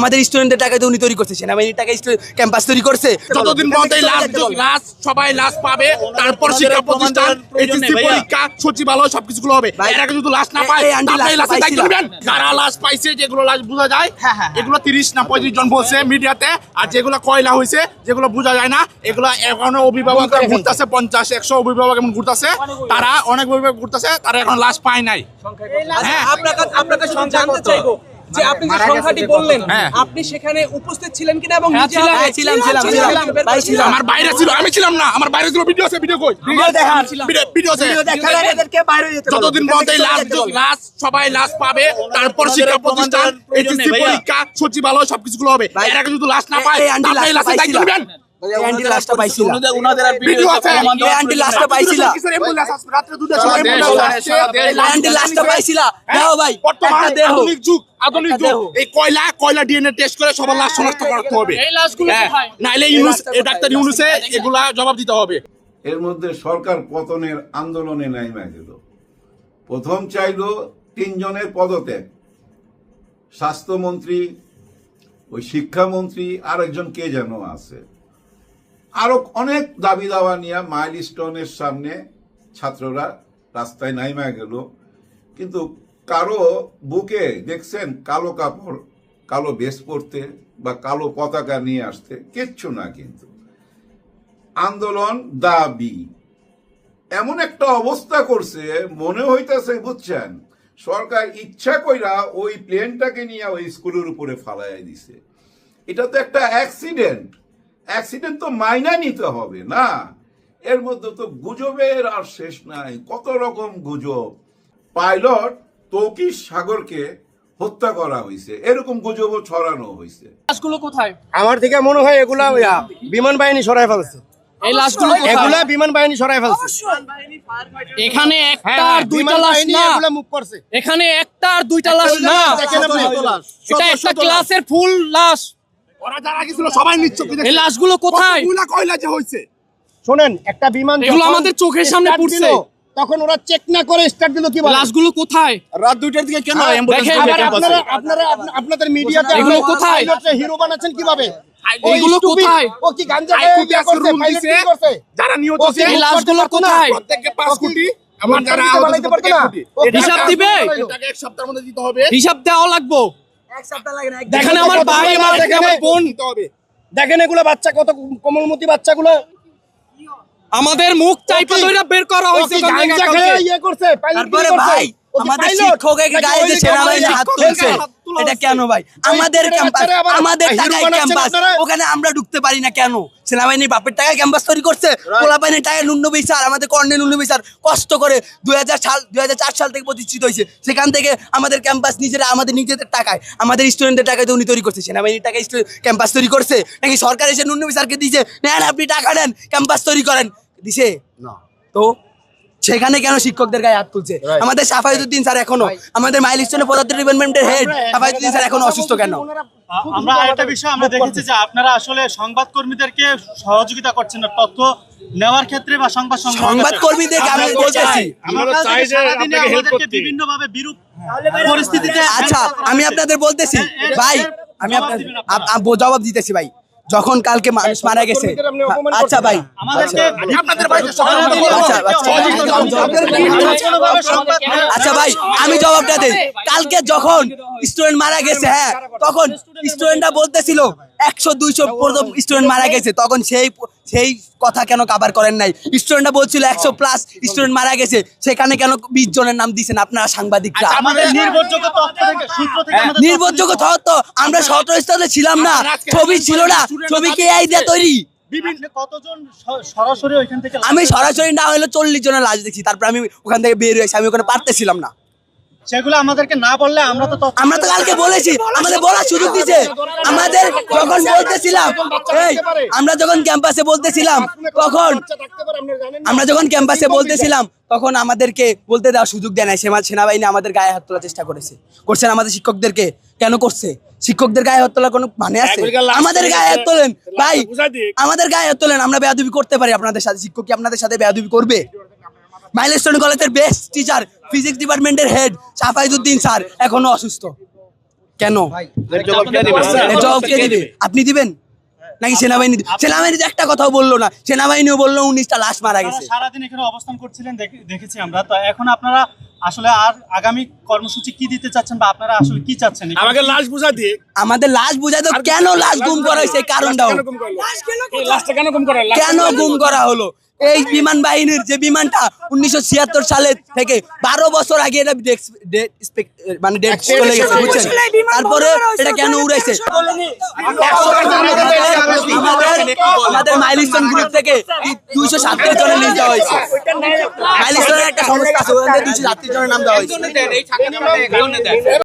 আমাদের স্টুডেন্টদের টাকায় তো উনি তৈরি করছে সেনাবাহিনীর টাকায় ক্যাম্পাস তৈরি করছে। যতদিন পর্যন্ত এই লাশ লাশ সবাই লাশ পাবে তারপর শিক্ষা প্রতিষ্ঠান এইচএসসি পরীক্ষা সচিবালয় সবকিছুগুলো হবে। এর আগে যদি লাশ না পায়। তাহলে লাশের দায়িত্ব নেবেন যারা লাশ পাইছে যেগুলো লাশ বোঝা যায়। এগুলো তিরিশ না পঁয়ত্রিশ জন বলছে মিডিয়াতে আর যেগুলো কয়লা হয়েছে যেগুলো বোঝা যায় না এগুলো এখনও অভিভাবক ঘুরতেছে পঞ্চাশ একশো অভিভাবক এমন ঘুরতেছে। তারা অনেক অভিভাবক ঘুরতেছে তারা এখন লাশ পায় নাই। হ্যাঁ। আপনাকে আপনাকে জানতে চাইব যে আপনি যে সংখ্যাটি বললেন হ্যাঁ। আপনি সেখানে উপস্থিত ছিলেন কিনা এবং হ্যাঁ, ছিলাম, ছিলাম, ছিলাম। আমার বাইরে ছিল আমি ছিলাম না। আমার বাইরে ছিল ভিডিও আছে ভিডিও কই? ভিডিও দেখান। ভিডিও ভিডিও আছে যতদিন সবাই লাশ পাবে। তারপর শিক্ষা প্রতিষ্ঠান এইচএসসি পরীক্ষা সচিবালয় সবকিছুগুলো হবে। এটাকে এর আগে যদি লাশ না পায় তাহলে দায়িত্ব নেবেন? এই আন্টি লাশটা পাইছিল। ভিডিও আছে। এই আন্টি লাশটা পাইছিল। কিসের ambulance আসবে? রাত্রে দুটার সময় ambulance আসছে। এই আন্টি লাশটা পাইছিল। দেও ভাই বর্তমান একটা দেহ। আধুনিক যুগ আধুনিক একটা যুগ। দেহ। এই কয়লা কয়লা ডিএনএ টেস্ট করে সবার লাশ শনাক্ত করতে হবে। এই লাশগুলো হ্যাঁ, কোথায়? নাইলে ইউনুস ডাক্তার ইউনুসে এগুলা জবাব দিতে হবে। এর মধ্যে সরকার পতনের আন্দোলনে নেমে গেল প্রথম চাইল তিনজনের পদত্যাগ। স্বাস্থ্যমন্ত্রী ওই শিক্ষামন্ত্রী আর একজন কে যেন আছে? আরও অনেক দাবি দাওয়া নিয়ে মাইল স্টোনের সামনে ছাত্ররা রাস্তায় নাইমা গেল। কিন্তু কারও বুকে দেখছেন কালো কাপড়, কালো বেশ পরতে বা কালো পতাকা নিয়ে আসতে, কিচ্ছু না কিন্তু। আন্দোলন দাবি। এমন একটা অবস্থা করছে, মনে হইতেছে, বুঝছেন? সরকার ইচ্ছা কইরা ওই প্লেনটাকে নিয়ে ওই স্কুলের উপরে ফালাই দিছে। এটা তো একটা অ্যাক্সিডেন্ট। অ্যাক্সিডেন্ট তো মাইনা নিতে হবে না? এর মধ্যে তো গুজবের আর শেষ নাই কত রকম গুজব। পাইলট তৌকির সাগরকে হত্যা করা হয়েছে এরকম গুজবও ছড়ানো হয়েছে লাশগুলো কোথায়? আমার থেকে মনে হয় এগুলা বিমান বাহিনী সরাই ফেলছে। এই লাশগুলো এগুলা বিমান বাহিনী সরাই ফেলছে। এখানে একটা হ্যাঁ, আর দুইটা লাশ না। এগুলা মুভ করছে। এখানে একটা আর দুইটা লাশ না। এটা একটা ক্লাসের ফুল লাশ। ওরা যারা গেছিল সবাই নিশ্চয় এই লাশগুলো কোথায়? কতগুলা কয়লা যে হয়েছে? শোনেন একটা বিমান এগুলো যখন আমাদের চোখের সামনে পড়ছে। তখন ওরা চেক না করে স্টার্ট দিল কি বলে? লাশগুলো কোথায়? রাত দুইটার দিকে কেন আবার আপনারা আপনারা আপনাদের মিডিয়াতে এগুলো কোথায়? হিরো বানাচ্ছেন কীভাবে? এগুলো কোথায়? ও কি গাঞ্জা করছে, করছে? যারা নিহত ও এই লাশগুলো? কোথায়? প্রত্যেককে পাঁচ ও কি- কোটি। আমার যারা হিসাব দিবে? এটাকে এক সপ্তাহের মধ্যে দিতে হবে। হিসাব দেওয়া লাগবো। এক সপ্তাহ লাগে না এক এখানে আমার ভাই আমার দেখেন, আমার বোন। দেখেন এগুলো বাচ্চা কত কোমলমতি বাচ্চাগুলো। আমাদের মুখ চাইপা ধরে বের করা হয়েছে গাঞ্জা খেয়ে ইয়ে করছে তারপরে ভাই আমাদের শিক্ষকের গায়ে যে সেনাবাহিনী হাত তুলছে? এটা কেন ভাই? আমাদের ক্যাম্পাস আমাদের টাকায় ক্যাম্পাস ওখানে আমরা ঢুকতে পারি না কেন? সেনাবাহিনীর বাপের টাকায় ক্যাম্পাস তৈরি করছে। পোলাপাইনের টাকায় নুন্নবী স্যার আমাদের কর্ণে নুন্নবী স্যার কষ্ট করে দুই সাল দুই সাল থেকে প্রতিষ্ঠিত হয়েছে। সেখান থেকে আমাদের ক্যাম্পাস নিজেরা আমাদের নিজেদের টাকায় আমাদের স্টুডেন্টদের টাকায় তো উনি তৈরি করছে। সেনাবাহিনীর টাকায় ক্যাম্পাস তৈরি করছে। নাকি সরকার এসে নুন্নবী স্যারকে দিয়েছে নেন আপনি টাকা নেন ক্যাম্পাস তৈরি করেন। দিছে? তো সেখানে কেন শিক্ষকদের গায়ে হাত তুলছে? আমাদের সাফায়তুদ্দিন স্যার এখনও আমাদের মাইলস্টোনে পদার্থ ডিপার্টমেন্টের হেড সাফায়তুদ্দিন স্যার এখনও অসুস্থ কেন? আমরা আরেকটা বিষয় আমরা দেখেছি যে আপনারা আসলে সংবাদকর্মীদেরকে সহযোগিতা করছেন না তথ্য নেওয়ার ক্ষেত্রে বা সংবাদ সংবাদ ক্ষেত্রে। কর্মীদেরকে আমি বলতেছি চাই, আমরা চাই যে সারাদিনে আমাদেরকে বিভিন্নভাবে বিরূপ পরিস্থিতিতে আচ্ছা আমি আপনাদের বলতেছি ভাই আমি আপনার। আপ- আপ- জবাব দিতেছি ভাই। যখন কালকে মানুষ মারা গেছে। আচ্ছা ভাই। আচ্ছা, আচ্ছা, সংবাদ আচ্ছা ভাই আমি জবাবটা দিই। কালকে যখন স্টুডেন্ট মারা গেছে হ্যাঁ তখন স্টুডেন্টরা বলতেছিল একশো দুইশো প্রথম স্টুডেন্ট মারা গেছে। তখন সেই সেই কথা কেন কাবার করেন নাই? স্টুডেন্টরা বলছিল একশো প্লাস স্টুডেন্ট মারা গেছে। সেখানে কেন বিশ জনের নাম দিয়েছেন আপনারা সাংবাদিকরা। নির্ভরযোগ্য তথ্য থেকে সূত্র থেকে হ্যাঁ, নির্ভরযোগ্য আমরা সতর্কতাতে ছিলাম না। ছবি ছিল না। ছবি কে আই দিয়ে তৈরি? বিভিন্ন কতজন স- সরাসরি ওইখান থেকে আমি সরাসরি না হলে চল্লিশ জনের লাশ দেখছি। তারপর আমি ওখান থেকে বের হয়েছি। আমি ওখানে পারতেছিলাম না। সেগুলো আমাদেরকে না বললে আমরা তো আমরা তো কালকে বলেছি আমাদের বলার সুযোগ দিছে আমাদের যখন বলতেছিলাম এই আমরা যখন ক্যাম্পাসে বলতেছিলাম তখন? আমরা যখন ক্যাম্পাসে বলতেছিলাম তখন আমাদেরকে বলতে দেওয়ার সুযোগ দেয় নাই। সেনাবাহিনী আমাদের গায়ে হাত তোলার চেষ্টা করেছে। করছেন আমাদের শিক্ষকদেরকে। কেন করছে? শিক্ষকদের গায়ে হাত তোলার কোনো মানে আছে? আমাদের গায়ে হাত তোলেন। ভাই আমাদের গায়ে হাত তোলেন আমরা বেয়াদবি করতে পারি আপনাদের সাথে। শিক্ষক কি আপনাদের সাথে বেয়াদবি করবে? মাইলস্টোন কলেজের বেস্ট টিচার ফিজিক্স ডিপার্টমেন্টের হেড সাফাইদুদ্দিন স্যার এখনও অসুস্থ। কেন? জবাব কে দিবে? আপনি দিবেন? নাকি সেনাবাহিনী? সেনাবাহিনী একটা কথাও বলল না। সেনাবাহিনীও বলল উনিশটা লাশ মারা গেছে। সারাদিন এখানে অবস্থান করছিলেন দেখেছি আমরা। তো এখন আপনারা আসলে আর আগামী কর্মসূচি কি দিতে চাচ্ছেন বা আপনারা আসলে কি চাচ্ছেন? আমাকে লাশ বুঝা দিয়ে আমাদের লাশ বুঝাই তো কেন লাশ গুম করা হয়েছে? এই কারণটাও। লাশটা কেন কম করে কেন গুম করা হলো? এই বিমান বাহিনীর যে বিমানটা উনিশশো ছিয়াত্তর সালে থেকে বারো বছর আগে এটা মানে ডেট চলে গেছে বুঝছেন? তারপরে এটা কেন উড়াইছে? আমাদের- আমাদের মাইলস্টোন গ্রুপ থেকে দুইশো সাতত্রিশ জনের লিস্ট দেওয়া হয়েছে। মাইলস্টোনের একটা সংস্থা আছে ওখান থেকে দুইশো সাতত্রিশ জনের নাম দেওয়া হয়েছে।